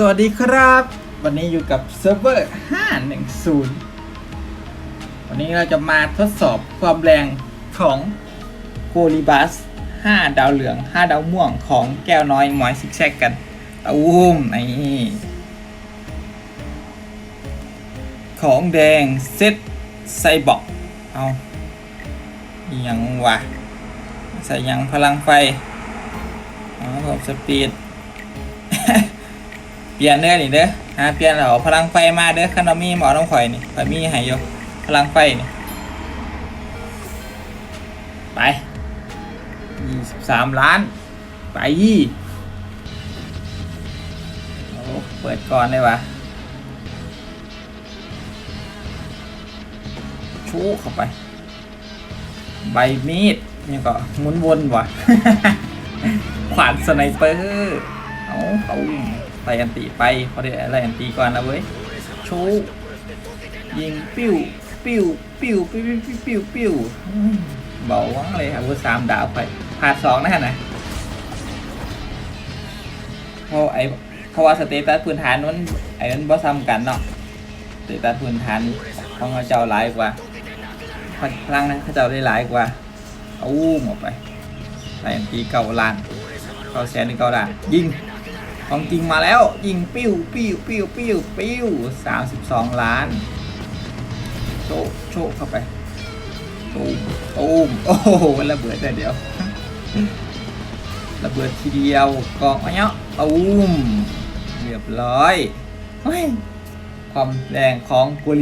สวัสดีครับ วันนี้อยู่กับเซิร์ฟเวอร์ 510 วันนี้เราจะมาทดสอบความแรงของโกลิบัส 5 ดาวเหลือง 5 ดาวม่วงของแก้วน้อยหมอยซิกแซกกันตูมนี่ของแดงเซตไซบอกเอาอหยังวะใส่ยังพลังไฟอ๋อเพิ่มสปีด เปลี่ยนเด้อนี่เด้อฮะเปลี่ยนแล้วเอพลังไฟมาเด้อคันมีหมอต้องข่อยนี่ข่อยมีให้อยู่พลังไฟนี่ไปยี่สิบสามล้าน ไปยี่โอ้เปิดก่อนเลยวะชูเข้าไป ใบมีดนี่ก็หมุนวนวะขวานสไนเปอร์ เอาเอา ไล่อันตีไปพอได้ไล่อันตีก่อนนะเว้ยชูยิงปิ้วปิ้วปิ้วปิ้วปิ้วปิ้วปิ้วเบาวังเลยครับว่าสามดาวไปพาดสองนะฮะนะเพราะไอ้เพราะว่าสเตตัสพื้นฐานนั้นไอ้นั้นบ่ซ้ำกันเนาะสเตตัสพื้นฐานของเขาเจ้าหลายกว่าพลังนั้นเขาเจ้าได้หลายกว่าเอาอุ้มออกไปใส่อันตีเก่าล้านเก่าแสนหนึ่งเก่าล้านยิง ของจริงมาแล้ว ยิงปิ้วปิ้วปิ้วปิ้วปิ้วสามสิบสองล้าน โชกโชกเข้าไปตูมตูมโอ้โหมันระเบิดแต่เดียวระเบิดทีเดียวกองมาเนาะตูมเรียบร้อยเฮ้ยความแรงของกุลิ